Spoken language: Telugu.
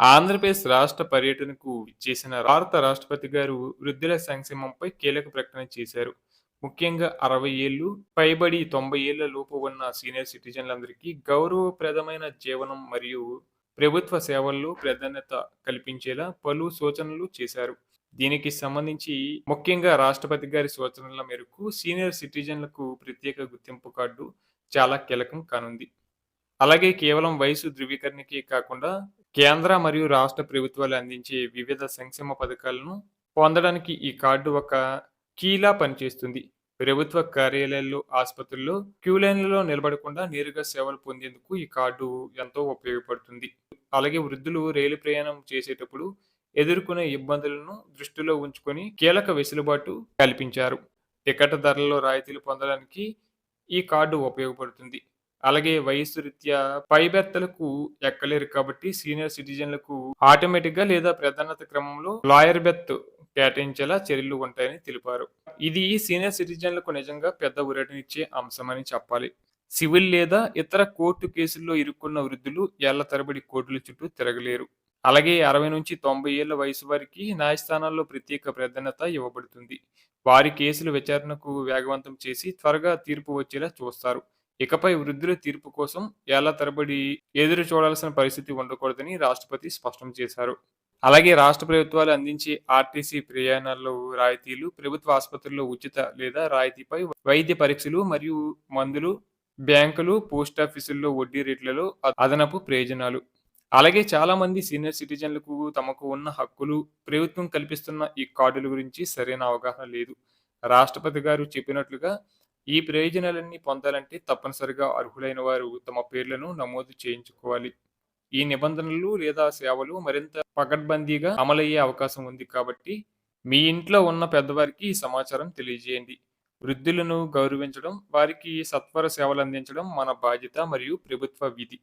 ఆంధ్రప్రదేశ్ రాష్ట్ర పర్యటనకు చేసిన భారత రాష్ట్రపతి గారు వృద్ధుల సంక్షేమంపై కీలక ప్రకటన చేశారు. ముఖ్యంగా అరవై ఏళ్ళు పైబడి 90 ఏళ్ళ లోపు ఉన్న సీనియర్ సిటిజన్లందరికీ గౌరవప్రదమైన జీవనం మరియు ప్రభుత్వ సేవల్లో ప్రాధాన్యత కల్పించేలా పలు సూచనలు చేశారు. దీనికి సంబంధించి ముఖ్యంగా రాష్ట్రపతి గారి సూచనల మేరకు సీనియర్ సిటిజన్లకు ప్రత్యేక గుర్తింపు కార్డు చాలా కీలకం కానుంది. అలాగే కేవలం వయసు ధృవీకరణకే కాకుండా కేంద్ర మరియు రాష్ట్ర ప్రభుత్వాలు అందించే వివిధ సంక్షేమ పథకాలను పొందడానికి ఈ కార్డు ఒక కీలా పనిచేస్తుంది. ప్రభుత్వ కార్యాలయాల్లో, ఆసుపత్రుల్లో క్యూ లైన్లలో నిలబడకుండా నేరుగా సేవలు పొందేందుకు ఈ కార్డు ఎంతో ఉపయోగపడుతుంది. అలాగే వృద్ధులు రైలు ప్రయాణం చేసేటప్పుడు ఎదుర్కొనే ఇబ్బందులను దృష్టిలో ఉంచుకొని కీలక వెసులుబాటు కల్పించారు. టికెట్ ధరల్లో రాయితీలు పొందడానికి ఈ కార్డు ఉపయోగపడుతుంది. అలాగే వయస్సు రీత్యా పైబెత్తలకు ఎక్కలేరు కాబట్టి సీనియర్ సిటిజన్లకు ఆటోమేటిక్‌గా లేదా ప్రధానత క్రమంలో లాయర్ బెత్ కేటాయించేలా చర్యలు ఉంటాయని తెలిపారు. ఇది సీనియర్ సిటిజన్లకు నిజంగా పెద్ద ఊరటనిచ్చే అంశమని చెప్పాలి. సివిల్ లేదా ఇతర కోర్టు కేసుల్లో ఇరుక్కున్న వృద్ధులు ఏళ్ళ తరబడి కోర్టుల చుట్టూ తిరగలేరు. అలాగే 60-90 ఏళ్ళ వయసు వారికి న్యాయస్థానాల్లో ప్రత్యేక ప్రాధాన్యత ఇవ్వబడుతుంది. వారి కేసుల విచారణకు వేగవంతం చేసి త్వరగా తీర్పు వచ్చేలా చూస్తారు. ఇకపై వృద్ధుల తీర్పు కోసం ఏళ్ళ తరబడి ఎదురు చూడాల్సిన పరిస్థితి ఉండకూడదని రాష్ట్రపతి స్పష్టం చేశారు. అలాగే రాష్ట్ర ప్రభుత్వాలు అందించే ఆర్టీసీ ప్రయాణాల్లో రాయితీలు, ప్రభుత్వ ఆసుపత్రుల్లో ఉచిత లేదా రాయితీపై వైద్య పరీక్షలు మరియు మందులు, బ్యాంకులు, పోస్ట్ ఆఫీసుల్లో వడ్డీ రేట్లలో అదనపు ప్రయోజనాలు. అలాగే చాలా మంది సీనియర్ సిటిజన్లకు తమకు ఉన్న హక్కులు, ప్రభుత్వం కల్పిస్తున్న ఈ కార్డుల గురించి సరైన అవగాహన లేదు. రాష్ట్రపతి గారు చెప్పినట్లుగా ఈ ప్రయోజనాలన్నీ పొందాలంటే తప్పనిసరిగా అర్హులైన వారు తమ పేర్లను నమోదు చేయించుకోవాలి. ఈ నిబంధనలు లేదా సేవలు మరింత పకడ్బందీగా అమలయ్యే అవకాశం ఉంది కాబట్టి మీ ఇంట్లో ఉన్న పెద్దవారికి ఈ సమాచారం తెలియజేయండి. వృద్ధులను గౌరవించడం, వారికి సత్వర సేవలు అందించడం మన బాధ్యత మరియు ప్రభుత్వ విధి.